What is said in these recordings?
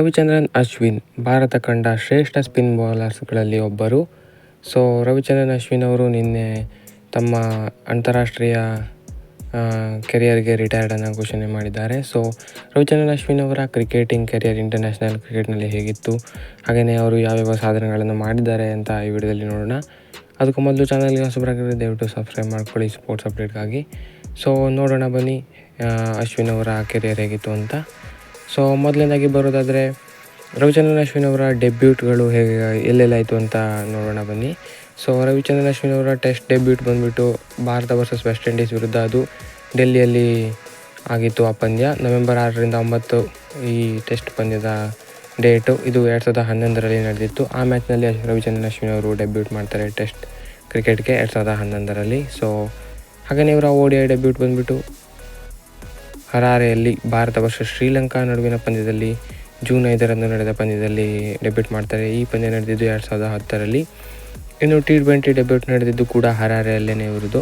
ರವಿಚಂದ್ರನ್, ಅಶ್ವಿನ್. ಭಾರತ ಕಂಡ ಶ್ರೇಷ್ಠ ಸ್ಪಿನ್ ಬೌಲರ್ಸ್ಗಳಲ್ಲಿ ಒಬ್ಬರು. ಸೊ ರವಿಚಂದ್ರನ್, ಅಶ್ವಿನ್ ಅವರು ನಿನ್ನೆ ತಮ್ಮ ಅಂತಾರಾಷ್ಟ್ರೀಯ ಕೆರಿಯರ್ಗೆ ರಿಟೈರ್ಡನ್ನು ಘೋಷಣೆ ಮಾಡಿದ್ದಾರೆ. ಸೊ ರವಿಚಂದ್ರನ್, ಅಶ್ವಿನ್ ಅವರ ಕ್ರಿಕೆಟಿಂಗ್ ಕೆರಿಯರ್ ಇಂಟರ್ನ್ಯಾಷನಲ್ ಕ್ರಿಕೆಟ್ನಲ್ಲಿ ಹೇಗಿತ್ತು? ಹಾಗೆಯೇ ಅವರು ಯಾವ್ಯಾವ ಸಾಧನೆಗಳನ್ನು ಮಾಡಿದ್ದಾರೆ ಅಂತ ಈ ವಿಡಿಯೋದಲ್ಲಿ ನೋಡೋಣ. ಅದಕ್ಕೂ ಮೊದಲು ಚಾನಲ್ಗೆ ಹೊಸಬರಾಗಿದ್ದರೆ ದಯವಿಟ್ಟು ಸಬ್ಸ್ಕ್ರೈಬ್ ಮಾಡ್ಕೊಳ್ಳಿ ಸ್ಪೋರ್ಟ್ಸ್ ಅಪ್ಡೇಟ್ಗಾಗಿ ಸೊ ನೋಡೋಣ ಬನ್ನಿ ಅಶ್ವಿನ್ ಅವರ ಕೆರಿಯರ್ ಹೇಗಿತ್ತು ಅಂತ. ಸೊ ಮೊದಲನೇದಾಗಿ ಬರೋದಾದರೆ ರವಿಚಂದ್ರನ್ ಅಶ್ವಿನ್ ಅವರ ಡೆಬ್ಯೂಟ್ಗಳು ಹೇಗೆ, ಎಲ್ಲೆಲ್ಲಾಯಿತು ಅಂತ ನೋಡೋಣ ಬನ್ನಿ. ಸೊ ರವಿಚಂದ್ರನ್ ಅಶ್ವಿನ್ ಅವರ ಟೆಸ್ಟ್ ಡೆಬ್ಯೂಟ್ ಬಂದುಬಿಟ್ಟು ಭಾರತ ವರ್ಸಸ್ ವೆಸ್ಟ್ ಇಂಡೀಸ್ ವಿರುದ್ಧ ಅದು ಡೆಲ್ಲಿಯಲ್ಲಿ ಆಗಿತ್ತು ಆ ಪಂದ್ಯ ನವೆಂಬರ್ ಆರರಿಂದ ಒಂಬತ್ತು ಈ ಟೆಸ್ಟ್ ಪಂದ್ಯದ ಡೇಟು ಇದು ಎರಡು ಸಾವಿರದ ಹನ್ನೊಂದರಲ್ಲಿ ನಡೆದಿತ್ತು. ಆ ಮ್ಯಾಚ್ನಲ್ಲಿ ರವಿಚಂದ್ರನ್ ಅಶ್ವಿನ್ ಅವರು ಡೆಬ್ಯೂಟ್ ಮಾಡ್ತಾರೆ ಟೆಸ್ಟ್ ಕ್ರಿಕೆಟ್ಗೆ ಎರಡು ಸಾವಿರದ ಹನ್ನೊಂದರಲ್ಲಿ. ಸೊ ಹಾಗೆಯೇ ಇವರ ಓ ಡಿ ಐ ಡೆಬ್ಯೂಟ್ ಬಂದುಬಿಟ್ಟು ಹರಾರೆಯಲ್ಲಿ ಭಾರತ ವರ್ಷ ಶ್ರೀಲಂಕಾ ನಡುವಿನ ಪಂದ್ಯದಲ್ಲಿ ಜೂನ್ ಐದರಂದು ನಡೆದ ಪಂದ್ಯದಲ್ಲಿ ಡೆಬ್ಯೂಟ್ ಮಾಡ್ತಾರೆ. ಈ ಪಂದ್ಯ ನಡೆದಿದ್ದು ಎರಡು ಸಾವಿರದ ಹತ್ತರಲ್ಲಿ. ಇನ್ನು ಟಿ ಟ್ವೆಂಟಿ ಡೆಬ್ಯೂಟ್ ನಡೆದಿದ್ದು ಕೂಡ ಹರಾರೆಯಲ್ಲೇ ಇವರದು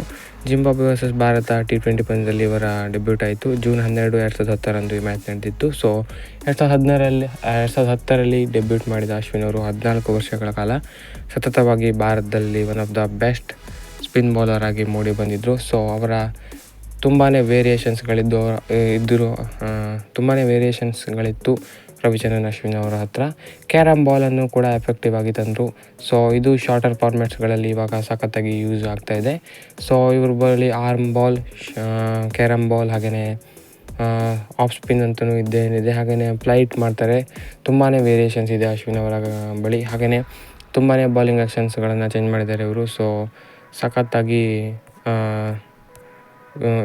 Zimbabwe versus Bharat T twenty ಪಂದ್ಯದಲ್ಲಿ ಇವರ ಡೆಬ್ಯೂಟ್ ಆಯಿತು. ಜೂನ್ ಹನ್ನೆರಡು ಎರಡು ಸಾವಿರದ ಹತ್ತರಂದು ಈ ಮ್ಯಾಚ್ ನಡೆದಿತ್ತು. ಸೊ ಎರಡು ಸಾವಿರದ ಹದಿನಾರರಲ್ಲಿ ಎರಡು ಸಾವಿರದ ಹತ್ತರಲ್ಲಿ ಡೆಬ್ಯೂಟ್ ಮಾಡಿದ ಅಶ್ವಿನ್ ಅವರು ಹದಿನಾಲ್ಕು ವರ್ಷಗಳ ಕಾಲ ಸತತವಾಗಿ ಭಾರತದಲ್ಲಿ one of the best spin bowler ಆಗಿ ಮೂಡಿ ಬಂದಿದ್ದರು ಸೊ ಅವರ ತುಂಬಾ ವೇರಿಯೇಷನ್ಸ್ಗಳಿದ್ದು ಇದ್ದರು ತುಂಬಾ ವೇರಿಯೇಷನ್ಸ್ಗಳಿತ್ತು ರವಿಚಂದ್ರನ್, ಅಶ್ವಿನ್ ಅವರ ಹತ್ರ. ಕ್ಯಾರಮ್ ಬಾಲನ್ನು ಕೂಡ ಎಫೆಕ್ಟಿವ್ ಆಗಿ ತಂದರು. ಸೊ ಇದು ಶಾರ್ಟರ್ ಫಾರ್ಮೆಟ್ಸ್ಗಳಲ್ಲಿ ಇವಾಗ ಸಖತ್ತಾಗಿ ಯೂಸ್ ಆಗ್ತಾ ಇದೆ. ಸೊ ಇವ್ರ ಬಳಿ ಆರ್ಮ್ ಬಾಲ್ ಕ್ಯಾರಮ್ ಬಾಲ್ ಹಾಗೆಯೇ ಆಫ್ ಸ್ಪಿನ್ ಅಂತಲೂ ಇದ್ದೇನಿದೆ ಹಾಗೆಯೇ ಫ್ಲೈಟ್ ಮಾಡ್ತಾರೆ. ತುಂಬಾ ವೇರಿಯೇಷನ್ಸ್ ಇದೆ ಅಶ್ವಿನ್ ಅವರ ಬಳಿ. ಹಾಗೆಯೇ ತುಂಬಾ ಬಾಲಿಂಗ್ ಆ್ಯಕ್ಷನ್ಸ್ಗಳನ್ನು ಚೇಂಜ್ ಮಾಡಿದ್ದಾರೆ ಇವರು. ಸೊ ಸಖತ್ತಾಗಿ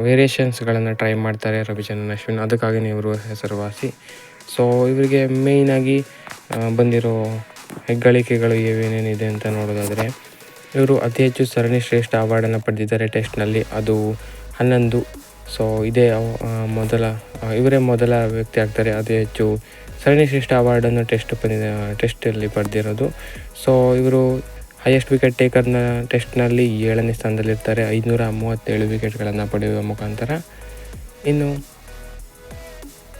ವೇರಿಯೇಷನ್ಸ್ಗಳನ್ನು ಟ್ರೈ ಮಾಡ್ತಾರೆ ರವಿಚಂದ್ರನ್, ಅಶ್ವಿನ್. ಅದಕ್ಕಾಗಿಯೇ ಇವರು ಹೆಸರುವಾಸಿ ಸೊ ಇವರಿಗೆ ಮೇಯ್ನಾಗಿ ಬಂದಿರೋ ಹೆಗ್ಗಳಿಕೆಗಳು ಏನೇನಿದೆ ಅಂತ ನೋಡೋದಾದರೆ, ಇವರು ಅತಿ ಹೆಚ್ಚು ಸರಣಿ ಶ್ರೇಷ್ಠ ಅವಾರ್ಡನ್ನು ಪಡೆದಿದ್ದಾರೆ ಟೆಸ್ಟ್ನಲ್ಲಿ. ಅದು ಹನ್ನೊಂದು. ಸೊ ಇದೇ ಮೊದಲ ಇವರೇ ಮೊದಲ ವ್ಯಕ್ತಿ ಆಗ್ತಾರೆ. ಅತಿ ಹೆಚ್ಚು ಸರಣಿ ಶ್ರೇಷ್ಠ ಅವಾರ್ಡನ್ನು ಟೆಸ್ಟ್ ಪಡೆದ ಟೆಸ್ಟಲ್ಲಿ ಪಡೆದಿರೋದು. ಸೊ ಇವರು ಹೈಯೆಸ್ಟ್ ವಿಕೆಟ್ ಟೇಕರ್ನ ಟೆಸ್ಟ್ನಲ್ಲಿ ಏಳನೇ ಸ್ಥಾನದಲ್ಲಿರ್ತಾರೆ. ಐದುನೂರ ಮೂವತ್ತೇಳು ವಿಕೆಟ್ಗಳನ್ನು ಪಡೆಯುವ ಮುಖಾಂತರ. ಇನ್ನು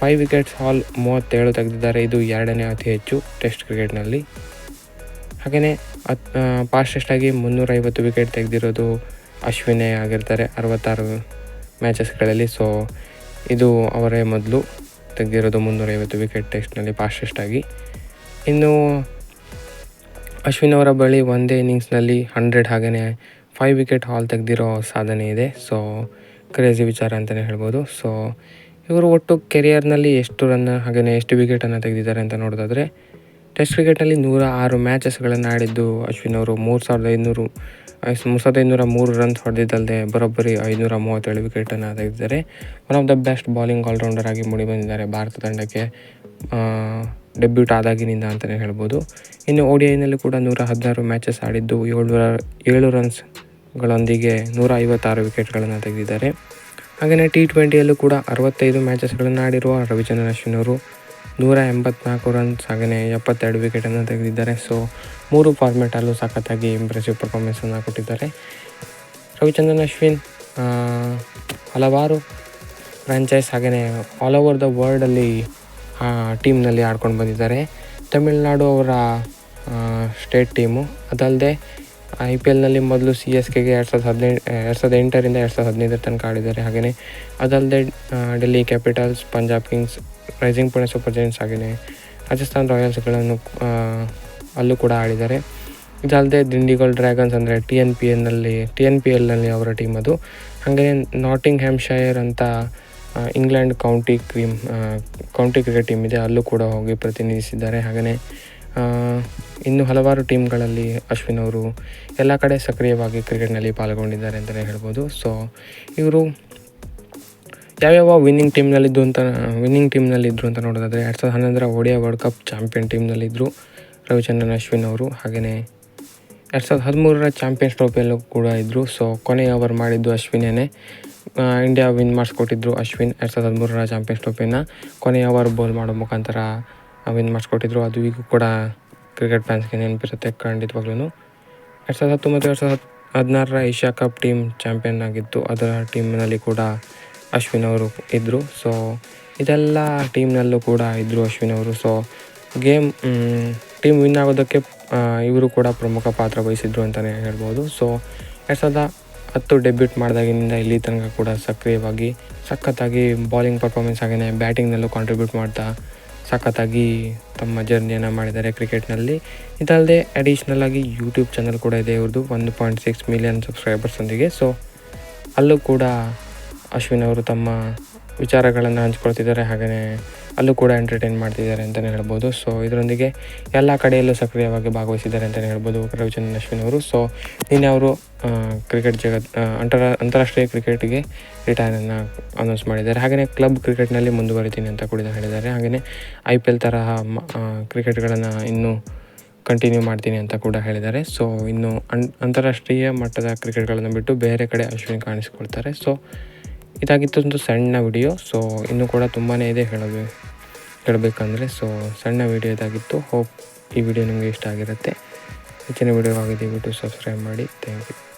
ಫೈವ್ ವಿಕೆಟ್ಸ್ ಹಾಲ್ ಮೂವತ್ತೇಳು ತೆಗೆದಿದ್ದಾರೆ. ಇದು ಎರಡನೇ ಅತಿ ಹೆಚ್ಚು ಟೆಸ್ಟ್ ಕ್ರಿಕೆಟ್ನಲ್ಲಿ ಹಾಗೆಯೇ ಅತ್ ಫಾಸ್ಟೆಸ್ಟಾಗಿ ಮುನ್ನೂರೈವತ್ತು ವಿಕೆಟ್ ತೆಗೆದಿರೋದು ಅಶ್ವಿನೇ ಆಗಿರ್ತಾರೆ ಅರವತ್ತಾರು ಮ್ಯಾಚಸ್ಗಳಲ್ಲಿ ಸೊ ಇದು ಅವರೇ ಮೊದಲು ತೆಗೆದಿರೋದು ಮುನ್ನೂರೈವತ್ತು ವಿಕೆಟ್ ಟೆಸ್ಟ್ನಲ್ಲಿ ಫಾಸ್ಟೆಸ್ಟಾಗಿ ಇನ್ನು ಅಶ್ವಿನ್ ಅವರ ಬಳಿ ಒಂದೇ ಇನ್ನಿಂಗ್ಸ್ನಲ್ಲಿ ಹಂಡ್ರೆಡ್ ಹಾಗೆಯೇ ಫೈವ್ ವಿಕೆಟ್ ಹಾಲ್ ತೆಗೆದಿರೋ ಸಾಧನೆ ಇದೆ. ಸೊ ಕ್ರೇಜಿ ವಿಚಾರ ಅಂತಲೇ ಹೇಳ್ಬೋದು. ಸೊ ಇವರು ಒಟ್ಟು ಕೆರಿಯರ್ನಲ್ಲಿ ಎಷ್ಟು ರನ್ ಹಾಗೆಯೇ ಎಷ್ಟು ವಿಕೆಟನ್ನು ತೆಗೆದಿದ್ದಾರೆ ಅಂತ ನೋಡೋದಾದರೆ ಟೆಸ್ಟ್ ಕ್ರಿಕೆಟ್ನಲ್ಲಿ ನೂರ ಆರು ಮ್ಯಾಚಸ್ಗಳನ್ನು ಆಡಿದ್ದು ಅಶ್ವಿನ್ ಅವರು. ಮೂರು ಸಾವಿರದ ಐನೂರು ಮೂರು ಸಾವಿರದ ಐನೂರ ಮೂರು ರನ್ಸ್ ಹೊಡೆದಿದ್ದಲ್ಲದೆ ಬರೋಬ್ಬರಿ ಐನೂರ ಮೂವತ್ತೇಳು ವಿಕೆಟನ್ನು ತೆಗೆದಿದ್ದಾರೆ. One of the best bowling allrounder ಆಗಿ ಮೂಡಿ ಬಂದಿದ್ದಾರೆ. ಭಾರತ ತಂಡಕ್ಕೆ ಡೆಬ್ಯೂಟ್ ಆದಾಗಿನಿಂದ ಅಂತಲೇ ಹೇಳ್ಬೋದು. ಇನ್ನು ಓ ಡಿ ಐನಲ್ಲಿ ಕೂಡ ನೂರ ಹದಿನಾರು ಮ್ಯಾಚಸ್ ಆಡಿದ್ದು ಏಳ್ನೂರ, ಏಳು ರನ್ಸ್ಗಳೊಂದಿಗೆ ನೂರ ಐವತ್ತಾರು ವಿಕೆಟ್ಗಳನ್ನು ತೆಗೆದಿದ್ದಾರೆ ಹಾಗೆಯೇ ಟಿ ಟ್ವೆಂಟಿಯಲ್ಲೂ ಕೂಡ ಅರವತ್ತೈದು ಮ್ಯಾಚಸ್ಗಳನ್ನು ಆಡಿರುವ ರವಿಚಂದ್ರನ್ ಅಶ್ವಿನ್ ಅವರು ನೂರ ಎಂಬತ್ನಾಲ್ಕು ರನ್ಸ್ ಹಾಗೆಯೇ ಎಪ್ಪತ್ತೆರಡು ವಿಕೆಟನ್ನು ತೆಗೆದಿದ್ದಾರೆ. ಸೊ ಮೂರು ಫಾರ್ಮೆಟಲ್ಲೂ ಸಖತ್ತಾಗಿ ಇಂಪ್ರೆಸಿವ್ ಪರ್ಫಾರ್ಮೆನ್ಸನ್ನು ಕೊಟ್ಟಿದ್ದಾರೆ. ರವಿಚಂದ್ರನ್ ಅಶ್ವಿನ್ ಹಲವಾರು ಫ್ರ್ಯಾಂಚೈಸ್ ಹಾಗೆಯೇ ಆಲ್ ಓವರ್ ದ ವರ್ಲ್ಡಲ್ಲಿ ಟೀಮ್ನಲ್ಲಿ ಆಡ್ಕೊಂಡು ಬಂದಿದ್ದಾರೆ. ತಮಿಳುನಾಡು ಅವರ ಸ್ಟೇಟ್ ಟೀಮು ಅದಲ್ಲದೆ ಐ ಪಿ ಎಲ್ನಲ್ಲಿ ಮೊದಲು ಸಿ ಎಸ್ ಕೆಗೆ ಎರಡು ಸಾವಿರದ ಹದಿನೆಂಟು ಎರಡು ಸಾವಿರದ ಎಂಟರಿಂದ ಎರಡು ಸಾವಿರದ ಹದಿನೈದರ ತನಕ ಆಡಿದ್ದಾರೆ. ಹಾಗೆಯೇ ಅದಲ್ಲದೆ Delhi capitals Punjab kings rising Pune super giants ಹಾಗೆಯೇ ರಾಜಸ್ಥಾನ್ ರಾಯಲ್ಸ್ಗಳನ್ನು ಅಲ್ಲೂ ಕೂಡ ಆಡಿದ್ದಾರೆ. ಇದಲ್ಲದೆ ದಿಂಡಿಗೋಲ್ ಡ್ರ್ಯಾಗನ್ಸ್ ಅಂದರೆ ಟಿ ಎನ್ ಪಿ ಎನ್ನಲ್ಲಿ ಟಿ ಎನ್ ಪಿ ಎಲ್ನಲ್ಲಿ ಅವರ ಟೀಮ್ ಅದು. ಹಾಗೆಯೇ ನಾಟಿಂಗ್ ಹ್ಯಾಮ್ಶೈರ್ ಅಂತ England county cream county cricket team ಇದೆ. ಅಲ್ಲೂ ಕೂಡ ಹೋಗಿ ಪ್ರತಿನಿಧಿಸಿದ್ದಾರೆ. ಹಾಗೆಯೇ ಇನ್ನು ಹಲವಾರು ಟೀಮ್ಗಳಲ್ಲಿ ಅಶ್ವಿನ್ ಅವರು ಎಲ್ಲ ಕಡೆ ಸಕ್ರಿಯವಾಗಿ ಕ್ರಿಕೆಟ್ನಲ್ಲಿ ಪಾಲ್ಗೊಂಡಿದ್ದಾರೆ ಅಂತಲೇ ಹೇಳ್ಬೋದು. ಸೊ ಇವರು ಯಾವ್ಯಾವ ವಿನ್ನಿಂಗ್ ಟೀಮ್ನಲ್ಲಿದ್ದು ಅಂತ ವಿನ್ನಿಂಗ್ ಟೀಮ್ನಲ್ಲಿದ್ದರು ಅಂತ ನೋಡೋದಾದರೆ, ಎರಡು ಸಾವಿರದ ಹನ್ನೊಂದರ ಒಡಿಯಾ ವರ್ಲ್ಡ್ ಕಪ್ ಚಾಂಪಿಯನ್ ಟೀಮ್ನಲ್ಲಿದ್ದರು ರವಿಚಂದ್ರನ್, ಅಶ್ವಿನ್ ಅವರು. ಹಾಗೆಯೇ ಎರಡು ಸಾವಿರದ ಹದಿಮೂರರ ಚಾಂಪಿಯನ್ಸ್ ಟ್ರೋಫಿಯಲ್ಲೂ ಕೂಡ ಇದ್ದರು ಸೊ ಕೊನೆಯ ಓವರ್ ಮಾಡಿದ್ದು ಅಶ್ವಿನೇನೆ. ಇಂಡಿಯಾ ವಿನ್ ಮಾಡಿಸ್ಕೊಟ್ಟಿದ್ರು ಅಶ್ವಿನ್ ಎರಡು ಸಾವಿರದ ಹದಿಮೂರರ ಚಾಂಪಿಯನ್ಸ್ ಟ್ರೋಫಿನ ಕೊನೆಯ ಓವರ್ ಬೌಲ್ ಮಾಡೋ ಮುಖಾಂತರ ವಿನ್ ಮಾಡಿಸ್ಕೊಟ್ಟಿದ್ರು. ಅದು ಈಗ ಕೂಡ ಕ್ರಿಕೆಟ್ ಫ್ಯಾನ್ಸ್ಗೆ ನೆನಪಿರುತ್ತೆ ಖಂಡಿತವಾಗ್ಲೂ ಎರಡು ಸಾವಿರದ ಹತ್ತೊಂಬತ್ತು, ಎರಡು ಸಾವಿರದ ಹದಿನಾರರ ಏಷ್ಯಾ ಕಪ್ ಟೀಮ್ ಚಾಂಪಿಯನ್ ಆಗಿತ್ತು. ಅದರ ಟೀಮ್ನಲ್ಲಿ ಕೂಡ ಅಶ್ವಿನ್ ಅವರು ಇದ್ದರು ಸೊ ಇದೆಲ್ಲ ಟೀಮ್ನಲ್ಲೂ ಕೂಡ ಇದ್ದರು ಅಶ್ವಿನ್ ಅವರು. ಸೊ ಗೇಮ್ ಟೀಮ್ ವಿನ್ ಆಗೋದಕ್ಕೆ ಇವರು ಕೂಡ ಪ್ರಮುಖ ಪಾತ್ರ ವಹಿಸಿದ್ರು ಅಂತಲೇ ಹೇಳ್ಬೋದು. ಸೊ ಎರಡು ಸಾವಿರದ ಹತ್ತು ಡೆಬ್ಯೂಟ್ ಮಾಡಿದಾಗಿನಿಂದ ಇಲ್ಲಿ ತನಕ ಕೂಡ ಸಕ್ರಿಯವಾಗಿ, ಸಖತ್ತಾಗಿ ಬಾಲಿಂಗ್ ಪರ್ಫಾರ್ಮೆನ್ಸ್ ಹಾಗೆಯೇ ಬ್ಯಾಟಿಂಗ್ನಲ್ಲೂ ಕಾಂಟ್ರಿಬ್ಯೂಟ್ ಮಾಡ್ತಾ ಸಖತ್ತಾಗಿ ತಮ್ಮ ಜರ್ನಿಯನ್ನು ಮಾಡಿದ್ದಾರೆ ಕ್ರಿಕೆಟ್ನಲ್ಲಿ. ಇದಲ್ಲದೆ ಅಡಿಷ್ನಲ್ ಆಗಿ ಯೂಟ್ಯೂಬ್ ಚಾನಲ್ ಕೂಡ ಇದೆ ಇವ್ರದ್ದು ಒಂದು ಪಾಯಿಂಟ್ ಸಿಕ್ಸ್ ಮಿಲಿಯನ್ ಸಬ್ಸ್ಕ್ರೈಬರ್ಸೊಂದಿಗೆ ಸೊ ಅಲ್ಲೂ ಕೂಡ ಅಶ್ವಿನ್ ಅವರು ತಮ್ಮ ವಿಚಾರಗಳನ್ನು ಹಂಚ್ಕೊಳ್ತಿದ್ದಾರೆ. ಹಾಗೆಯೇ ಅಲ್ಲೂ ಕೂಡ ಎಂಟರ್ಟೈನ್ ಮಾಡ್ತಿದ್ದಾರೆ ಅಂತಲೇ ಹೇಳ್ಬೋದು. ಸೊ ಇದರೊಂದಿಗೆ ಎಲ್ಲ ಕಡೆಯಲ್ಲೂ ಸಕ್ರಿಯವಾಗಿ ಭಾಗವಹಿಸಿದ್ದಾರೆ ಅಂತಲೇ ಹೇಳ್ಬೋದು ರವಿಚಂದ್ರನ್, ಅಶ್ವಿನ್ ಅವರು. ಸೊ ನಿನ್ನೆ ಅವರು ಕ್ರಿಕೆಟ್ ಜಗತ್ ಅಂತರ, ಅಂತಾರಾಷ್ಟ್ರೀಯ ಕ್ರಿಕೆಟ್ಗೆ ರಿಟೈರನ್ನು ಅನೌನ್ಸ್ ಮಾಡಿದ್ದಾರೆ. ಹಾಗೆಯೇ ಕ್ಲಬ್ ಕ್ರಿಕೆಟ್ನಲ್ಲಿ ಮುಂದುವರಿತೀನಿ ಅಂತ ಕೂಡ ಹೇಳಿದ್ದಾರೆ. ಹಾಗೆಯೇ ಐ ಪಿ ಎಲ್ ತರಹ ಕ್ರಿಕೆಟ್ಗಳನ್ನು ಇನ್ನೂ ಕಂಟಿನ್ಯೂ ಮಾಡ್ತೀನಿ ಅಂತ ಕೂಡ ಹೇಳಿದ್ದಾರೆ. ಸೊ ಇನ್ನು ಅಂತಾರಾಷ್ಟ್ರೀಯ ಮಟ್ಟದ ಕ್ರಿಕೆಟ್ಗಳನ್ನು ಬಿಟ್ಟು ಬೇರೆ ಕಡೆ ಅಶ್ವಿನ್ ಕಾಣಿಸ್ಕೊಳ್ತಾರೆ. ಸೊ ಇದಾಗಿತ್ತು ಒಂದು ಸಣ್ಣ ವಿಡಿಯೋ ಸೊ ಇನ್ನೂ ಕೂಡ ತುಂಬಾ ಇದೆ ಹೇಳಬೇಕು ಹೇಳಬೇಕಂದ್ರೆ ಸೊ ಸಣ್ಣ ವಿಡಿಯೋ ಇದಾಗಿತ್ತು. ಹೋಪ್ ಈ ವಿಡಿಯೋ ನಿಮಗೆ ಇಷ್ಟ ಆಗಿರುತ್ತೆ. ಹೆಚ್ಚಿನ ವಿಡಿಯೋ ಆಗಿದೆ ಯೂಟ್ಯೂಬ್ ಸಬ್ಸ್ಕ್ರೈಬ್ ಮಾಡಿ. Thank you